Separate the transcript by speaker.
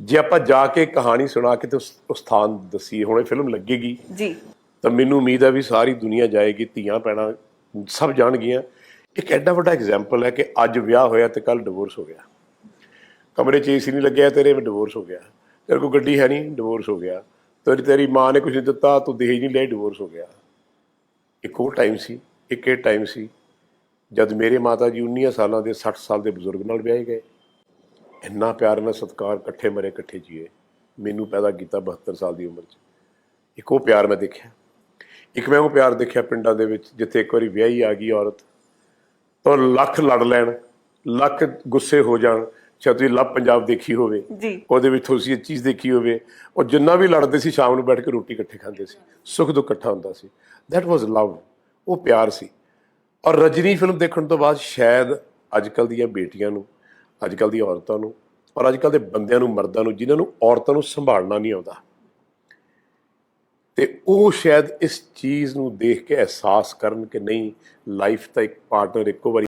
Speaker 1: ਜੇ ਆਪਾਂ ਜਾ ਕੇ ਕਹਾਣੀ ਸੁਣਾ ਕੇ ਤੇ ਉਸ ਉਸ ਸਥਾਨ ਦਸੀਏ ਹੁਣ ਇਹ ਫਿਲਮ ਲੱਗੇਗੀ।
Speaker 2: ਜੀ।
Speaker 1: ਤਾਂ ਮੈਨੂੰ ਉਮੀਦ ਹੈ ਵੀ ਸਾਰੀ ਦੁਨੀਆ ਜਾਏਗੀ ਧੀਆਂ ਪੈਣਾ ਸਭ ਜਾਣਗੀਆਂ। ਇੱਕ ਐਡਾ ਵੱਡਾ ਐਗਜ਼ਾਮਪਲ ਹੈ ਕਿ ਅੱਜ ਵਿਆਹ ਹੋਇਆ ਤੇ ਕੱਲ ਡਿਵੋਰਸ ਹੋ ਗਿਆ। ਕਮਰੇ 'ਚ ਏਸੀ ਨਹੀਂ ਲੱਗਿਆ ਤੇਰੇ ਵਿੱਚ ਡਿਵੋਰਸ ਹੋ ਗਿਆ। ਤੇਰੇ ਕੋਲ ਗੱਡੀ ਹੈ ਨਹੀਂ ਡਿਵੋਰਸ ਹੋ ਗਿਆ। ਤੇਰੀ ਤੇਰੀ ਮਾਂ ਨੇ ਕੁਝ ਨਹੀਂ ਦਿੱਤਾ ਤੂੰ ਦਹੇਜ ਨਹੀਂ ਲਿਆ ਡਿਵੋਰਸ ਹੋ ਗਿਆ। ਇੱਕ ਉਹ ਟਾਈਮ ਸੀ ਇੱਕ ਇਹ ਟਾਈਮ ਸੀ ਜਦ ਮੇਰੇ ਮਾਤਾ ਜੀ 19 ਸਾਲਾਂ ਦੇ 60 ਸਾਲ ਦੇ ਬਜ਼ੁਰਗ ਨਾਲ ਵਿਆਹੇ ਗਏ। ਇੰਨਾ ਪਿਆਰ ਨਾਲ ਸਤਿਕਾਰ ਇਕੱਠੇ ਮਰੇ ਇਕੱਠੇ ਜੀਏ। ਮੈਨੂੰ ਪੈਦਾ ਕੀਤਾ 72 ਸਾਲ ਦੀ ਉਮਰ 'ਚ। ਇੱਕ ਉਹ ਪਿਆਰ ਮੈਂ ਦੇਖਿਆ। ਇੱਕ ਮੈਂ ਉਹ ਪਿਆਰ ਦੇਖਿਆ ਪਿੰਡਾਂ ਦੇ ਵਿੱਚ ਜਿੱਥੇ ਇੱਕ ਵਾਰੀ ਵਿਆਹੀ ਆ ਗਈ ਔਰਤ। ਤਾਂ ਲੱਖ ਲੜ ਲੈਣ ਲੱਖ ਗੁੱਸੇ ਹੋ ਜਾਣ ਚਾਹੇ ਤੁਸੀਂ ਲੱਭ ਪੰਜਾਬ ਦੇਖੀ ਹੋਵੇ ਉਹਦੇ ਵਿੱਚ ਤੁਸੀਂ ਇਹ ਚੀਜ਼ ਦੇਖੀ ਹੋਵੇ। ਉਹ ਜਿੰਨਾ ਵੀ ਲੜਦੇ ਸੀ ਸ਼ਾਮ ਨੂੰ ਬੈਠ ਕੇ ਰੋਟੀ ਇਕੱਠੇ ਖਾਂਦੇ ਸੀ। ਸੁੱਖ ਦੁੱਖ ਇਕੱਠਾ ਹੁੰਦਾ ਸੀ। That was ਲਵ ਉਹ ਪਿਆਰ ਸੀ। ਔਰ ਰਜਨੀ ਫਿਲਮ ਦੇਖਣ ਤੋਂ ਬਾਅਦ ਸ਼ਾਇਦ ਅੱਜਕੱਲ ਦੀਆਂ ਬੇਟੀਆਂ ਨੂੰ ਅੱਜ ਅੱਜਕੱਲ ਦੀਆਂ ਔਰਤਾਂ ਨੂੰ, ਔਰ ਅੱਜ ਅੱਜਕੱਲ ਦੇ ਬੰਦਿਆਂ ਨੂੰ, ਮਰਦਾਂ ਨੂੰ, ਜਿਨ੍ਹਾਂ ਨੂੰ ਔਰਤਾਂ ਨੂੰ ਸੰਭਾਲਣਾ ਨਹੀਂ ਆਉਂਦਾ। ਤੇ ਉਹ ਸ਼ਾਇਦ ਇਸ ਚੀਜ਼ ਨੂੰ ਦੇਖ ਕੇ ਅਹਿਸਾਸ ਕਰਨ ਕਿ ਨਹੀਂ ਲਾਈਫ ਦਾ ਇੱਕ ਪਾਰਟਨਰ ਇੱਕੋ ਵਾਰੀ